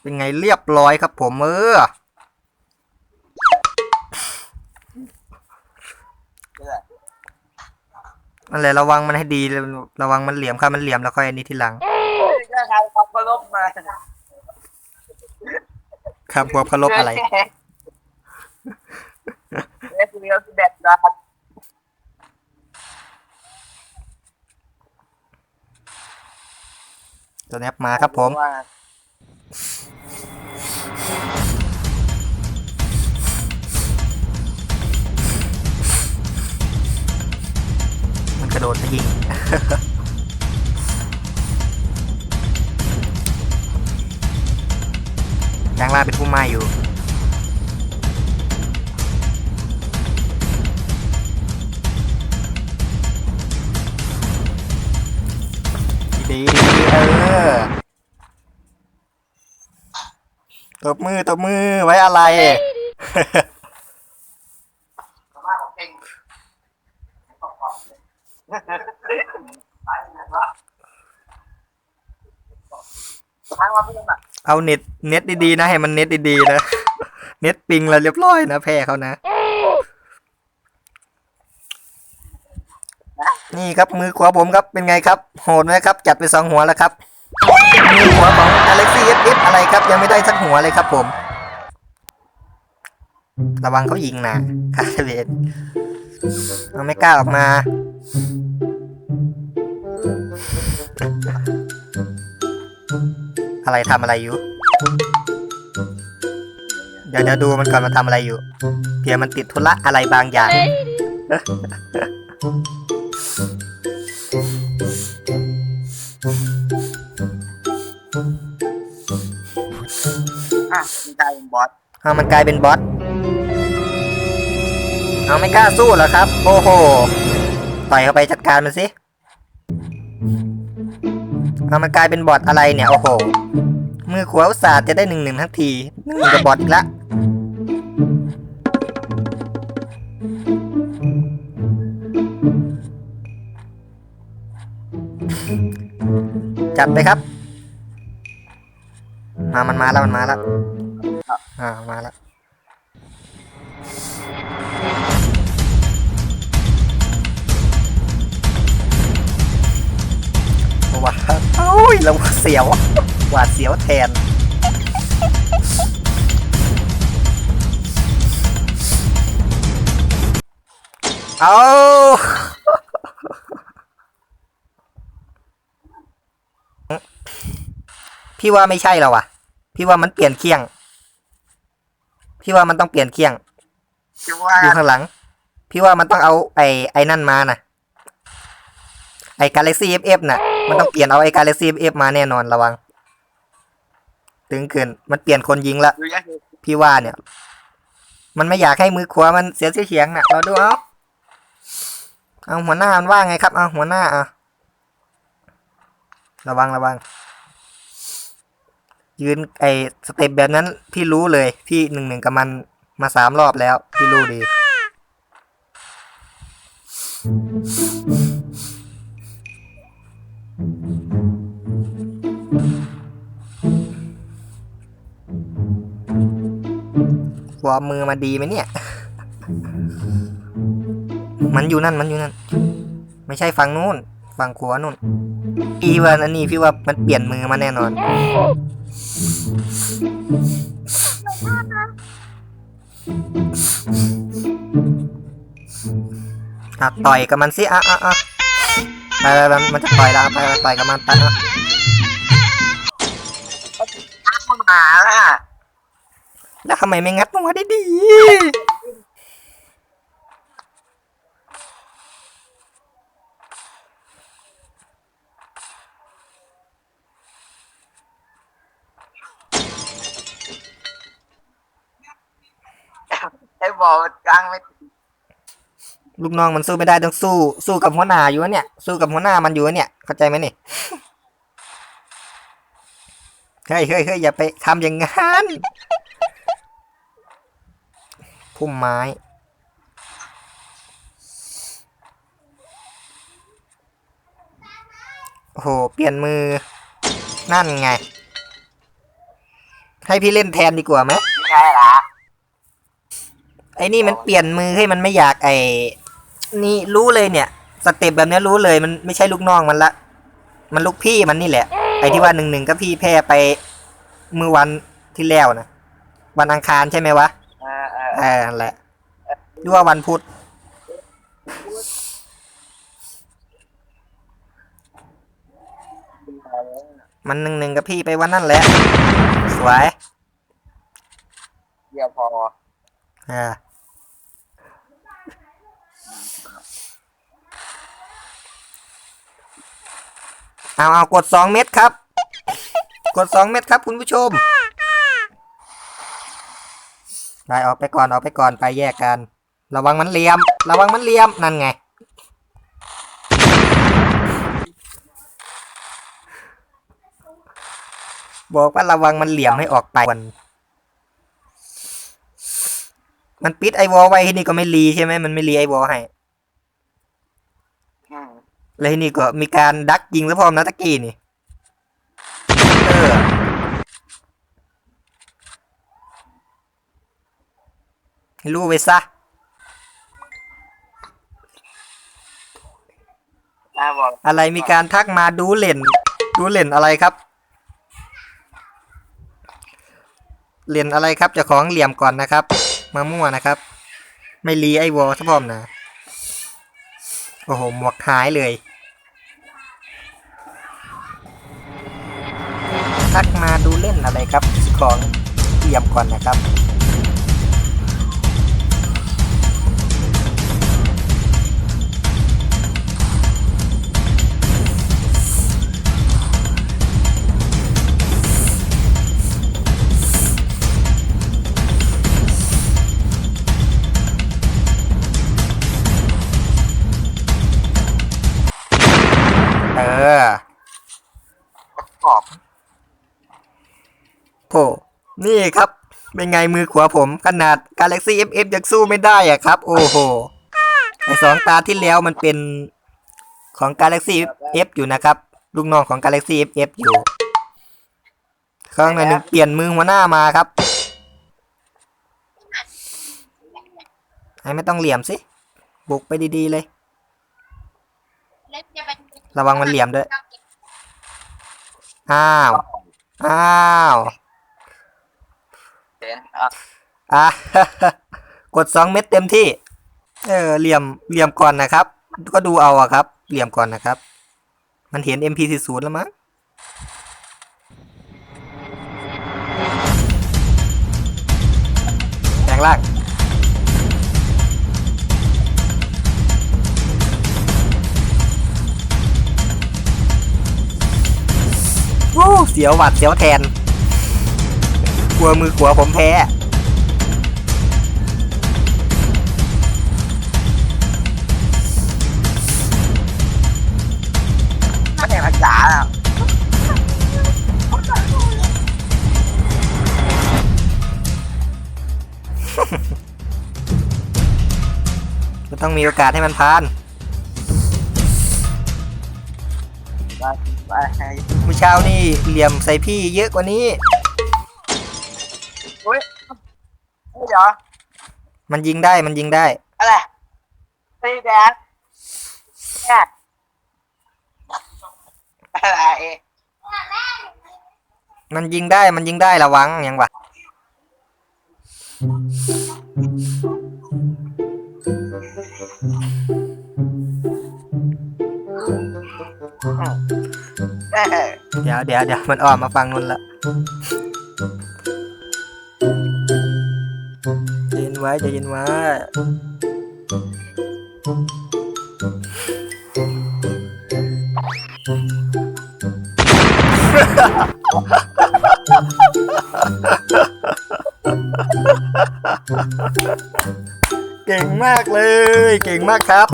เป็นไงเรียบร้อยครับผมเออนั่นแหละระวังมันให้ดีระวังมันเหลี่ยมครับมันเหลี่ยมแล้วค่อยอันนี้ทีหลังก็ใครความเคารพมาครับพวกเคารพอะไรเล่นเลี้ยวสิบเอ็ดตัวแนบมาครับผม ยิงแรงล่าเป็นผู้ไม้อยู่ดีดีเออ ตบมือ ตบมือ ไว้อะไรทางาเพื่อนอะเอาเน็ตเน็ตดีๆนะให้มันเน็ตดีๆนะเน็ตปิงแล้วเรียบร้อยนะแพ้เขานะ นี่ครับมือขวาผมครับเป็นไงครับ โหดไหมครับ จัดไปสองหัวแล้วครับมือขวาของ Galaxy FF อะไรครับ ยังไม่ได้สักหัวเลยครับผม ระวังเขายิงนะคาเวนเอาไม่กล้าออกมา อะไรทำอะไรอยู่ เดี๋ยวเดี๋ยวดูมันก่อนมันทำอะไรอยู่เดี๋ยวมันติดธุระอะไรบางอย่าง อะมีใจเป็นบอสเอามันกลายเป็นบอสเอาไม่กล้าสู้เหรอครับ โอ้โห ต่อยเข้าไปจัดการมันสิ เอามันกลายเป็นบอทอะไรเนี่ย โอ้โห มือขวาอุตส่าห์จะได้หนึ่งหนึ่งทั้งทีหนึ่งกับบอทอีกละจัดไปครับ มา มันมาแล้ว มันมาแล้ว อ่า มาแล้ว โอ้ยเราเสียวหวาดเสียวแทน เอาพี่ว่าไม่ใช่แล้วอะ พี่ว่ามันเปลี่ยนเคียง พี่ว่ามันต้องเปลี่ยนเคียงอว่าอยู่ข้างหลัง พี่ว่ามันต้องเอาไอ้ไอ้นั่นมาน่ะ ไอ้ Galaxy FF น่ะ มันต้องเปลี่ยนเอาไอ้ Galaxy FF มาแน่นอนระวัง ตึงเกินมันเปลี่ยนคนยิงละ ดูยังพี่ว่าเนี่ย มันไม่อยากให้มือขวามันเสียชื่อเสียงน่ะเราดูเอาเอาหัวหน้ามันว่าไงครับ เอาหัวหน้าอะระวังระวัง ยืนไอสเต็ปแบบนั้น พี่รู้เลย พี่หนึ่งหนึ่งกับมันมาสามรอบแล้ว พี่รู้ดี วอร์มมือมาดีไหมเนี่ย มันอยู่นั่นมันอยู่นั่น ไม่ใช่ฝั่งนู้นฝั่งขวานู่น อีวันอันนี้พี่ว่ามันเปลี่ยนมือมาแน่นอน อะต่อยกับมันสิอะอะอะไปไปไปมันจะต่อยแล้วไปไปต่อยกับมันไปอะ แล้วทำไมไม่งัดหัวได้ดีไอ้บอลกลางไม่ลูกน้องมันสู้ไม่ได้ต้องสู้ สู้กับหัวหน้าอยู่วะเนี่ย สู้กับหัวหน้ามันอยู่วะเนี่ย เข้าใจไหมนี่เฮ้ยเฮ้ยเฮ้ยอย่าไปทำอย่างนั้น พุ่มไม้ โอ้โห เปลี่ยนมือ นั่นไง ให้พี่เล่นแทนดีกว่าไหมไม่ใช่ละไอ้นี่มันเปลี่ยนมือให้มันไม่อยากไอ้นี่รู้เลยเนี่ย สเต็ปแบบเนี้ยรู้เลยมันไม่ใช่ลูกน้องมันละ มันลูกพี่มันนี่แหละ ไอ้ที่ว่าหนึ่งหนึ่งก็พี่แพ้ไปเมื่อวันที่แล้วนะวันอังคารใช่ไหมวะ เออเออเออนั่นแหละหรือว่าวันพุธดูไปเลยมันหนึ่งหนึ่งกับพี่ไปวันนั่นแหละ สวยเดี๋ยวพออ่าเอาเอากดสองเม็ดครับ กดสองเม็ดครับคุณผู้ชม ได้ออกไปก่อนออกไปก่อนไปแยกกัน ระวังมันเหลี่ยม ระวังมันเหลี่ยมนั่นไง บอกว่าระวังมันเหลี่ยมให้ออกไปมันมันปิดไอวอลไว้ที่นี่ก็ไม่รีใช่ไหมมันไม่รีไอวอลให้อืมแล้วที่นี่ก็มีการดักยิงแล้วพร้อมนะตะกี้นี่ เออ ให้รู้ไปซะน่าบอกอะไรมีการทักมาดูเล่น ดูเล่นอะไรครับเล่นอะไรครับเจะของเหลี่ยมก่อนนะครับ มามั่วนะครับ ไม่รีไอวอลซะพร้อมนะโอ้โหหมวกหายเลยทักมาดูเล่นอะไรครับเจ้าของเหลี่ยมก่อนนะครับ นี่ครับ เป็นไงมือขวาผมขนาด Galaxy FF ยังสู้ไม่ได้อะครับ โอ้โหไอสองตาที่แล้วมันเป็นของ Galaxy F อยู่นะครับ ลูกน้องของ Galaxy FF อยู่ครั้งหนึ่งเปลี่ยนมือหัวหน้ามาครับไอไม่ต้องเหลี่ยมสิ บุกไปดีๆเลย ระวังมันเหลี่ยมด้วย อ้าว อ้าว นอะอะกดสองเม็ดเต็มที่ เออเหลี่ยมเหลี่ยมก่อนนะครับ ก็ดูเอาอะครับ เหลี่ยมก่อนนะครับ มันเห็น MP40 แล้วมั้งแปลงล่างวู้เสียวหวัดเสียวแทน กลัวมือขวาผมแพ้ไม่ใช่ภาษาอะก็ต้องมีโอกาสให้มันพานไปไปให้ เมื่อเช้านี่เหลี่ยมใส่พี่เยอะกว่านี้ เฮ้ยเดี๋ยวมันยิงได้มันยิงได้ อะไรตีแดงเนี่ยอะไรมันยิงได้มันยิงได้ระวังยังวะเอ้ยเดี๋ยวเดี๋ยวเดี๋ยวมันอ้อมมาฟังนุ่นละ ไว้ใจเย็นไว้เก่งมากเลย เก่งมากครับ